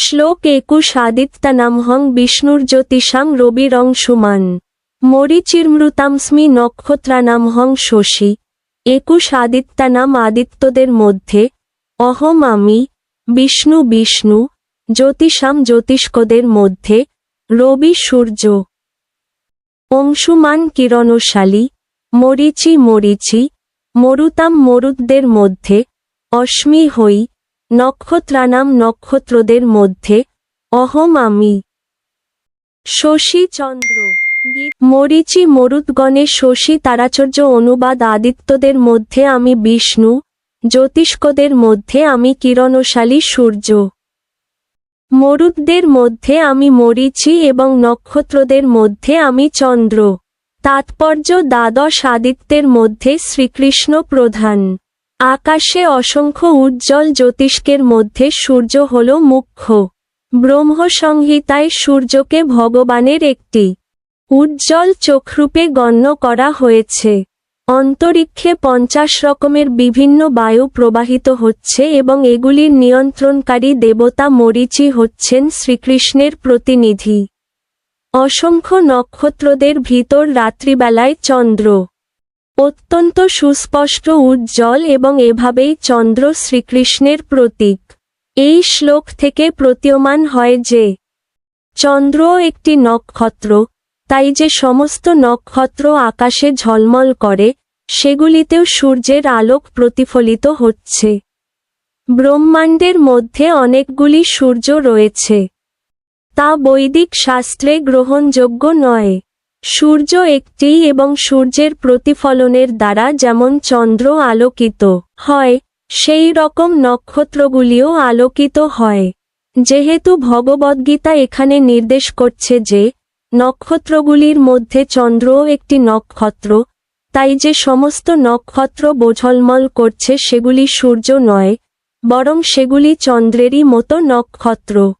শ্লোক একুশ আদিত্যানামহং বিষ্ণুর জ্যোতিষাং রবিরং সুমান। মরিচির্মৃতামস্মি নক্ষত্রানামহং শশী। একুশ আদিত্যানাম আদিত্যদের মধ্যে, অহম আমি, বিষ্ণু বিষ্ণু, জ্যোতিষাম জ্যোতিষ্কদের মধ্যে, রবি সূর্য। অংশুমান কিরণশালী, মরিচি মরিচি, মরুতাম মরুদদের মধ্যে অস্মি হই নক্ষত্রানাম নক্ষত্রদের মধ্যে। অহম আমি। শশী চন্দ্র। গীত মরিচি মরুদগণে শশী তারাচর্য অনুবাদ আদিত্যদের মধ্যে আমি বিষ্ণু। জ্যোতিষ্কদের মধ্যে আমি কিরণশালী সূর্য। মরুদদের মধ্যে আমি মরিচি এবং নক্ষত্রদের মধ্যে আমি চন্দ্র। তাৎপর্য দ্বাদশ আদিত্যের মধ্যে শ্রীকৃষ্ণ প্রধান। আকাশে অসংখ্য উজ্জ্বল জ্যোতিষ্কের মধ্যে সূর্য হল মুখ্য। ব্রহ্মসংহিতায় সূর্যকে ভগবানের একটি উজ্জ্বল চোখরূপে গণ্য করা হয়েছে। অন্তরিক্ষে পঞ্চাশ রকমের বিভিন্ন বায়ু প্রবাহিত হচ্ছে এবং এগুলির নিয়ন্ত্রণকারী দেবতা মরিচি হচ্ছেন শ্রীকৃষ্ণের প্রতিনিধি। অসংখ্য নক্ষত্রদের ভিতর রাত্রিবেলায় চন্দ্র অত্যন্ত সুস্পষ্ট উজ্জ্বল এবং এভাবেই চন্দ্র শ্রীকৃষ্ণের প্রতীক। এই শ্লোক থেকে প্রতীয়মান হয় যে, চন্দ্র একটি নক্ষত্র, তাই যে সমস্ত নক্ষত্র আকাশে ঝলমল করে, সেগুলিতেও সূর্যের আলোক প্রতিফলিত হচ্ছে। ব্রহ্মাণ্ডের মধ্যে অনেকগুলি সূর্য রয়েছে। তা বৈদিক শাস্ত্রে গ্রহণযোগ্য নয়। সূর্য একটি এবং সূর্যের প্রতিফলনের দ্বারা যেমন চন্দ্র আলোকিত হয়, সেই রকম নক্ষত্রগুলিও আলোকিত হয়। যেহেতু ভগবদ্গীতা এখানে নির্দেশ করছে যে, নক্ষত্রগুলির মধ্যে চন্দ্রও একটি নক্ষত্র, তাই যে সমস্ত নক্ষত্র বোঝলমল করছে সেগুলি সূর্য নয়, বরং সেগুলি চন্দ্রেরই মতো নক্ষত্র।